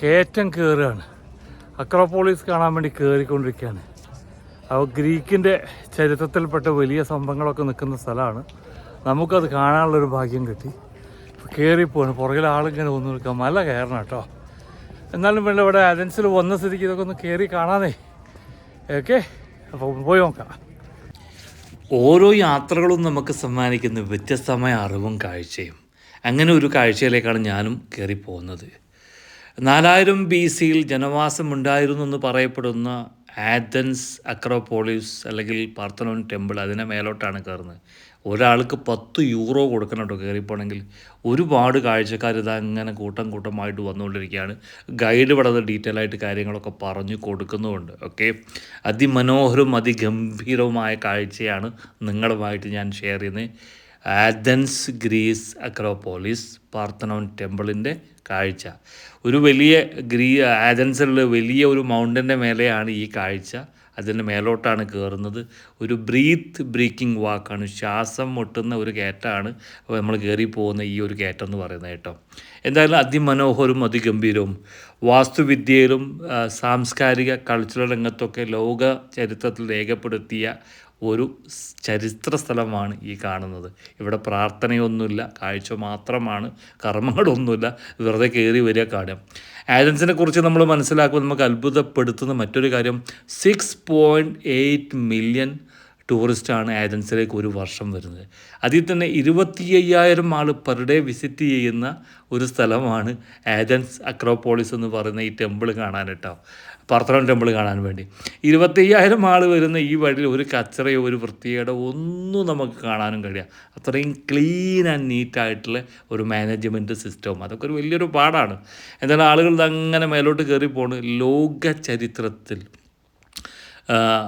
കയറ്റം കയറുകയാണ് അക്രോപോളിസ് കാണാൻ വേണ്ടി കയറിക്കൊണ്ടിരിക്കുകയാണ് അപ്പോൾ ഗ്രീക്കിന്റെ ചരിത്രത്തിൽപ്പെട്ട വലിയ സംഭവങ്ങളൊക്കെ നിൽക്കുന്ന സ്ഥലമാണ്. നമുക്കത് കാണാനുള്ളൊരു ഭാഗ്യം കിട്ടി. കയറിപ്പോവാണ് പുറകിൽ ആളിങ്ങനെ വന്നു നിൽക്കാം മല കയറണം കേട്ടോ. എന്നാലും വേണ്ട ഇവിടെ അജൻസിൽ വന്ന സ്ഥിതിക്ക് ഇതൊക്കെ ഒന്ന് കയറി കാണാനേ. ഓക്കെ? അപ്പോൾ പോയി നോക്കാം. ഓരോ യാത്രകളും നമുക്ക് സമ്മാനിക്കുന്ന വ്യത്യസ്തമായ അറിവും കാഴ്ചയും. അങ്ങനെ ഒരു കാഴ്ചയിലേക്കാണ് ഞാനും കയറിപ്പോകുന്നത് നാലായിരം ബി സിയിൽ ജനവാസം ഉണ്ടായിരുന്നു എന്ന് പറയപ്പെടുന്ന ആഥൻസ് അക്രോപോളിസ് അല്ലെങ്കിൽ പാർത്തനോൻ ടെമ്പിൾ അതിനെ മേലോട്ടാണ് കയറുന്നത്. ഒരാൾക്ക് പത്ത് യൂറോ കൊടുക്കണം കേട്ടോ കയറിപ്പോണെങ്കിൽ ഒരുപാട് കാഴ്ചക്കാർ ഇത് അങ്ങനെ കൂട്ടം കൂട്ടമായിട്ട് വന്നുകൊണ്ടിരിക്കുകയാണ്. ഗൈഡ് വളരെ ഡീറ്റെയിൽ ആയിട്ട് കാര്യങ്ങളൊക്കെ പറഞ്ഞു കൊടുക്കുന്നുമുണ്ട്. ഓക്കെ? അതിമനോഹരവും അതിഗംഭീരവുമായ കാഴ്ചയാണ് നിങ്ങളുമായിട്ട് ഞാൻ ഷെയർ ചെയ്യുന്നത്. ആഥൻസ് ഗ്രീസ് അക്രോപോളിസ് പാർത്തനോൺ ടെമ്പിളിന്റെ കാഴ്ച. ഒരു വലിയ ഗ്രീ ആഥൻസിലുള്ള വലിയ ഒരു മൗണ്ടന്റെ മേലെയാണ് ഈ കാഴ്ച. അതിന്റെ മേലോട്ടാണ് കയറുന്നത് ഒരു ബ്രീത്ത് ബ്രീക്കിംഗ് വാക്കാണ്. ശ്വാസം മുട്ടുന്ന ഒരു കയറ്റമാണ് അപ്പോൾ നമ്മൾ കയറി പോകുന്ന ഈ ഒരു കയറ്റം എന്ന് പറയുന്നത് കേട്ടോ. എന്തായാലും അതിമനോഹരവും അതിഗംഭീരവും. വാസ്തുവിദ്യയിലും സാംസ്കാരിക കൾച്ചറൽ രംഗത്തൊക്കെ ലോക ചരിത്രത്തിൽ രേഖപ്പെടുത്തിയ ഒരു ചരിത്ര സ്ഥലമാണ് ഈ കാണുന്നത്. ഇവിടെ പ്രാർത്ഥനയൊന്നുമില്ല കാഴ്ച മാത്രമാണ് കർമ്മങ്ങളൊന്നുമില്ല വെറുതെ കയറി വരിക കാണുക ആഥൻസിനെ കുറിച്ച് നമ്മൾ മനസ്സിലാക്കുമ്പോൾ നമുക്ക് അത്ഭുതപ്പെടുത്തുന്ന മറ്റൊരു കാര്യം സിക്സ് പോയിന്റ് എയ്റ്റ് മില്യൺ ടൂറിസ്റ്റാണ് ആഥൻസിലേക്ക് ഒരു വർഷം വരുന്നത്. അതിൽ തന്നെ ഇരുപത്തി അയ്യായിരം ആൾ പെർ ഡേ വിസിറ്റ് ചെയ്യുന്ന ഒരു സ്ഥലമാണ് ഏജൻസ് അക്രോപോളിസ് എന്ന് പറയുന്ന ഈ ടെമ്പിൾ കാണാൻ കേട്ടോ. പാർത്തറോൺ ടെമ്പിൾ കാണാൻ വേണ്ടി. ഇരുപത്തയ്യായിരം ആൾ വരുന്ന ഈ വഴിയിൽ ഒരു കച്ചറയോ ഒരു വൃത്തികേടോ ഒന്നും നമുക്ക് കാണാനും കഴിയാം. അത്രയും ക്ലീൻ ആൻഡ് നീറ്റായിട്ടുള്ള ഒരു മാനേജ്മെന്റ് സിസ്റ്റവും അതൊക്കെ ഒരു വലിയൊരു പാടാണ്. എന്നാൽ ആളുകൾ അങ്ങനെ മേലോട്ട് കയറി പോണ്. ലോക ചരിത്രത്തിൽ.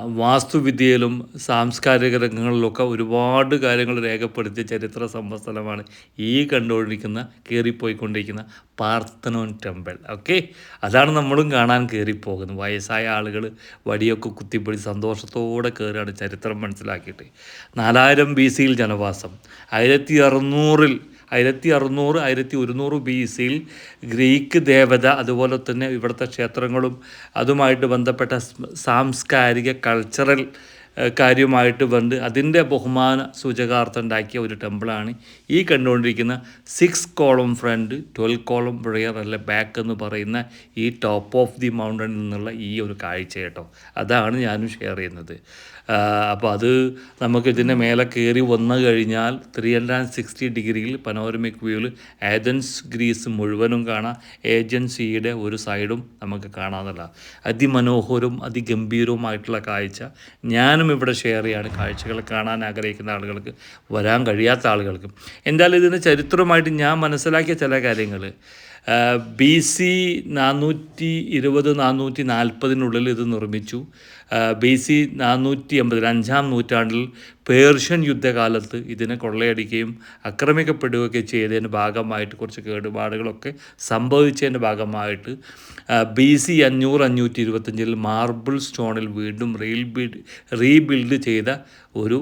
വാസ്തുവിദ്യയിലും സാംസ്കാരിക രംഗങ്ങളിലൊക്കെ ഒരുപാട് കാര്യങ്ങൾ രേഖപ്പെടുത്തിയ ചരിത്ര സംഭവസ്ഥലമാണ് ഈ കണ്ടുകൊണ്ടിരിക്കുന്ന കയറിപ്പോയിക്കൊണ്ടിരിക്കുന്ന പാർത്തനോൻ ടെമ്പിൾ. ഓക്കെ? അതാണ് നമ്മളും കാണാൻ കയറിപ്പോകുന്നത്. വയസ്സായ ആളുകൾ വടിയൊക്കെ കുത്തിപ്പൊടി സന്തോഷത്തോടെ കയറുകയാണ് ചരിത്രം മനസ്സിലാക്കിയിട്ട്. നാലായിരം ബി സിയിൽ ജനവാസം. ആയിരത്തി അറുന്നൂറിൽ ആയിരത്തി അറുന്നൂറ് ആയിരത്തി ഒരുന്നൂറ് ബി സിയിൽ ഗ്രീക്ക് ദേവത അതുപോലെ തന്നെ ഇവിടുത്തെ ക്ഷേത്രങ്ങളും അതുമായിട്ട് ബന്ധപ്പെട്ട സാംസ്കാരിക കൾച്ചറൽ ഏഹ്, കാര്യമായിട്ട് ബന്ധ് അതിന്റെ ബഹുമാന സൂചകാർത്ഥം ഉണ്ടാക്കിയ ഒരു ടെമ്പിളാണ്. ഈ കണ്ടുകൊണ്ടിരിക്കുന്ന six column front twelve column prayer അല്ലെ ബാക്ക് എന്ന് പറയുന്ന ഈ ടോപ്പ് ഓഫ് ദി മൗണ്ടൻ എന്നുള്ള ഈ ഒരു കാഴ്ച കേട്ടോ. അതാണ് ഞാനും ഷെയർ ചെയ്യുന്നത്. അപ്പോൾ അത് നമുക്ക് ഇതിന്റെ മേലെ കയറി വന്നു കഴിഞ്ഞാൽ ത്രീ ഹൺഡ്രഡ് ആൻഡ് സിക്സ്റ്റി ഡിഗ്രിയിൽ പനോരമിക് വ്യൂവിൽ ഏതൻസ് ഗ്രീസ് മുഴുവനും കാണാം. ഏജൻസിയുടെ ഒരു സൈഡും നമുക്ക് കാണാമെന്നുള്ള അതിമനോഹരവും അതിഗംഭീരവുമായിട്ടുള്ള കാഴ്ച. ഞാനും ഇവിടെ ഷെയർ ചെയ്യാണ് കാഴ്ചകൾ കാണാൻ ആഗ്രഹിക്കുന്ന ആളുകൾക്ക് വരാൻ കഴിയാത്ത ആളുകൾക്ക്. എന്തായാലും ഇതിന് ചരിത്രമായിട്ട് ഞാൻ മനസ്സിലാക്കിയ ചില കാര്യങ്ങൾ ബി സി നാനൂറ്റി ഇരുപത് നാനൂറ്റി നാൽപ്പതിനുള്ളിൽ ഇത് നിർമ്മിച്ചു. ബി സി നാനൂറ്റി അമ്പത് അഞ്ചാം നൂറ്റാണ്ടിൽ പേർഷ്യൻ യുദ്ധകാലത്ത് ഇതിനെ കൊള്ളയടിക്കുകയും ആക്രമിക്കപ്പെടുകയൊക്കെ ചെയ്തതിന്റെ ഭാഗമായിട്ട് കുറച്ച് കേടുപാടുകളൊക്കെ സംഭവിച്ചതിന്റെ ഭാഗമായിട്ട് ബി സി അഞ്ഞൂറ് അഞ്ഞൂറ്റി ഇരുപത്തഞ്ചിൽ മാർബിൾ സ്റ്റോണിൽ വീണ്ടും റീബിൽഡ് റീബിൽഡ് ചെയ്ത ഒരു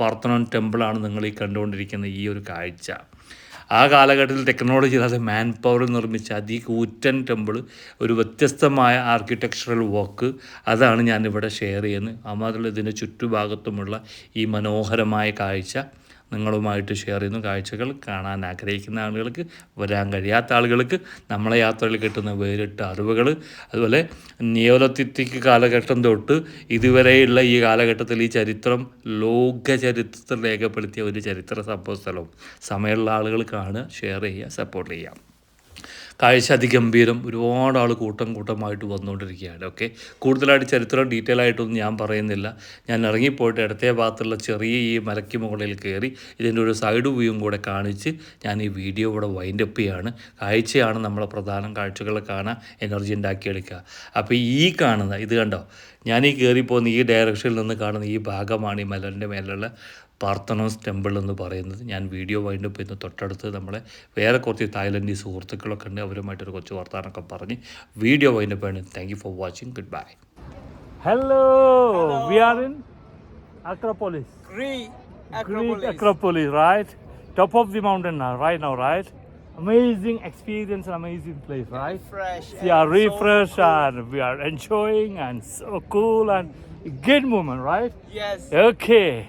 പാർത്തനോൺ ടെമ്പിളാണ് നിങ്ങൾ ഈ കണ്ടുകൊണ്ടിരിക്കുന്ന ഈ ഒരു കാഴ്ച. ആ കാലഘട്ടത്തിൽ ടെക്നോളജി അതായത് മാൻ പവർ നിർമ്മിച്ച അതികൂറ്റൻ ടെമ്പിൾ ഒരു വ്യത്യസ്തമായ ആർക്കിടെക്ചറൽ വർക്ക് അതാണ് ഞാനിവിടെ ഷെയർ ചെയ്യുന്നത്. ആ ഇതിന്റെ ചുറ്റുഭാഗത്തുമുള്ള ഈ മനോഹരമായ കാഴ്ച. നിങ്ങളുമായിട്ട് ഷെയർ ചെയ്യുന്നു കാഴ്ചകൾ കാണാൻ ആഗ്രഹിക്കുന്ന ആളുകൾക്ക് വരാൻ കഴിയാത്ത ആളുകൾക്ക് നമ്മളെ യാത്രയിൽ കിട്ടുന്ന വേറിട്ട അറിവുകൾ അതുപോലെ നിയോലത്തിക്ക് കാലഘട്ടം തൊട്ട് ഇതുവരെയുള്ള ഈ കാലഘട്ടത്തിൽ ഈ ചരിത്രം ലോക ചരിത്രത്തിൽ രേഖപ്പെടുത്തിയ ഒരു ചരിത്ര സംഭവ സ്ഥലവും സമയമുള്ള ആളുകൾ കാണുക ഷെയർ ചെയ്യുക സപ്പോർട്ട് ചെയ്യാം കാഴ്ച അതിഗംഭീരം ഒരുപാട് ആൾ കൂട്ടം കൂട്ടമായിട്ട് വന്നുകൊണ്ടിരിക്കുകയാണ് ഓക്കെ കൂടുതലായിട്ട് ചരിത്രം ഡീറ്റെയിൽ ആയിട്ടൊന്നും ഞാൻ പറയുന്നില്ല. ഞാൻ ഇറങ്ങിപ്പോയിട്ട് ഇടത്തെ ഭാഗത്തുള്ള ചെറിയ ഈ മലയ്ക്ക് മുകളിൽ കയറി ഇതിന്റെ ഒരു സൈഡ് വ്യൂവും കൂടെ കാണിച്ച് ഞാൻ ഈ വീഡിയോ ഇവിടെ വൈൻഡ് അപ്പ് ചെയ്യാണ്. കാഴ്ചയാണ് നമ്മളെ പ്രധാന കാഴ്ചകൾ കാണാൻ എനർജി ഉണ്ടാക്കിയെടുക്കുക. അപ്പോൾ ഈ കാണുന്ന ഇത് കണ്ടോ? ഞാൻ ഈ കയറിപ്പോകുന്ന ഈ ഡയറക്ഷനിൽ നിന്ന് കാണുന്ന ഈ ഭാഗമാണ് ഈ മലന്റെ മേലുള്ള പാർത്തനോസ് ടെമ്പിൾ എന്ന് പറയുന്നത് ഞാൻ വീഡിയോ വൈൻഡപ്പ് ചെയ്യുന്ന തൊട്ടടുത്ത് നമ്മളെ വേറെ കുറച്ച് തായ്ലൻഡി സുഹൃത്തുക്കളൊക്കെ ഉണ്ട് അവരുമായിട്ടൊരു കുറച്ച് വർത്തമാനമൊക്കെ പറഞ്ഞ് വീഡിയോ വൈൻഡപ്പ് ചെയ്യുന്നത് thank you for watching good bye hello we are in Acropolis Acropolis. Acropolis, right? Top of the mountain now, right now, right? amazing experience and amazing place, right? Fresh. Yeah, and so refresh cool. and we are enjoying and so cool and good moment, right? Yes. Okay.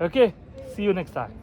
Okay. See you next time.